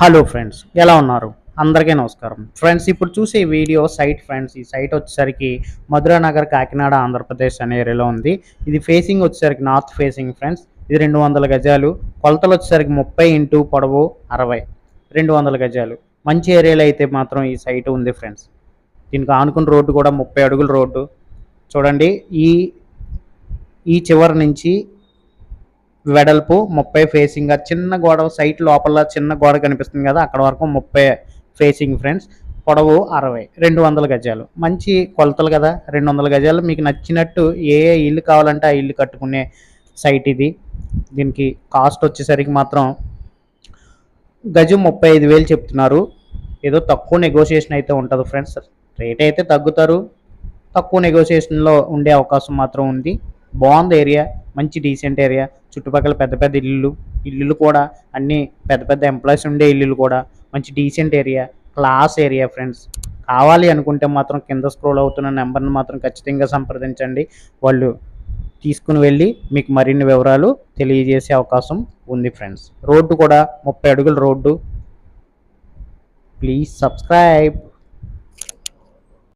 Hello friends ఎలా ఉన్నారు? అందరికీ నమస్కారం. ఫ్రెండ్స్ ఇప్పుడు చూసే వీడియో సైట్ ఫ్రెండ్స్ ఈ సైట్ వచ్చేసరికి మధురా నగర్ కాకినాడ ఆంధ్రప్రదేశ్ అనే ఏరియాలో ఉంది. ఇది ఫేసింగ్ వచ్చేసరికి నార్త్ ఫేసింగ్ ఫ్రెండ్స్. ఇది రెండు వందల గజాలు. కొలతలు వచ్చేసరికి ముప్పై ఇంటూ పొడవు అరవై. రెండు వందల గజాలు. మంచి ఏరియాలో అయితే మాత్రం ఈ సైట్ ఉంది ఫ్రెండ్స్. దీనికి ఆనుకున్న రోడ్డు కూడా ముప్పై అడుగుల రోడ్డు. చూడండి ఈ ఈ చివరి నుంచి వెడల్పు ముప్పై ఫేసింగ్ చిన్న గోడ సైట్ లోపల చిన్న గోడ కనిపిస్తుంది కదా అక్కడ వరకు ముప్పై ఫేసింగ్ ఫ్రెండ్స్ పొడవు అరవై రెండు వందల గజాలు. మంచి కొలతలు కదా రెండు వందల గజాలు. మీకు నచ్చినట్టు ఏ ఏ ఇల్లు కావాలంటే ఆ ఇల్లు కట్టుకునే సైట్ ఇది. దీనికి కాస్ట్ వచ్చేసరికి మాత్రం గజం ముప్పై ఐదు వేలు చెప్తున్నారు. ఏదో తక్కువ నెగోషియేషన్ అయితే ఉంటుంది ఫ్రెండ్స్ రేట్ అయితే తగ్గుతారు. తక్కువ నెగోషియేషన్లో ఉండే అవకాశం మాత్రం ఉంది. బాగుంది ఏరియా మంచి డీసెంట్ ఏరియా చుట్టుపక్కల పెద్ద పెద్ద ఇల్లులు. ఇల్లులు కూడా అన్ని పెద్ద పెద్ద ఎంప్లాయీస్ ఉండే ఇల్లులు కూడా మంచి decent area class area friends కావాలి అనుకుంటే మాత్రం కింద స్క్రోల్ అవుతున్న నెంబర్ని మాత్రం ఖచ్చితంగా సంప్రదించండి. వాళ్ళు తీసుకుని వెళ్ళి మీకు మరిన్ని వివరాలు తెలియజేసే అవకాశం ఉంది ఫ్రెండ్స్ రోడ్డు కూడా ముప్పై అడుగుల రోడ్డు. Please subscribe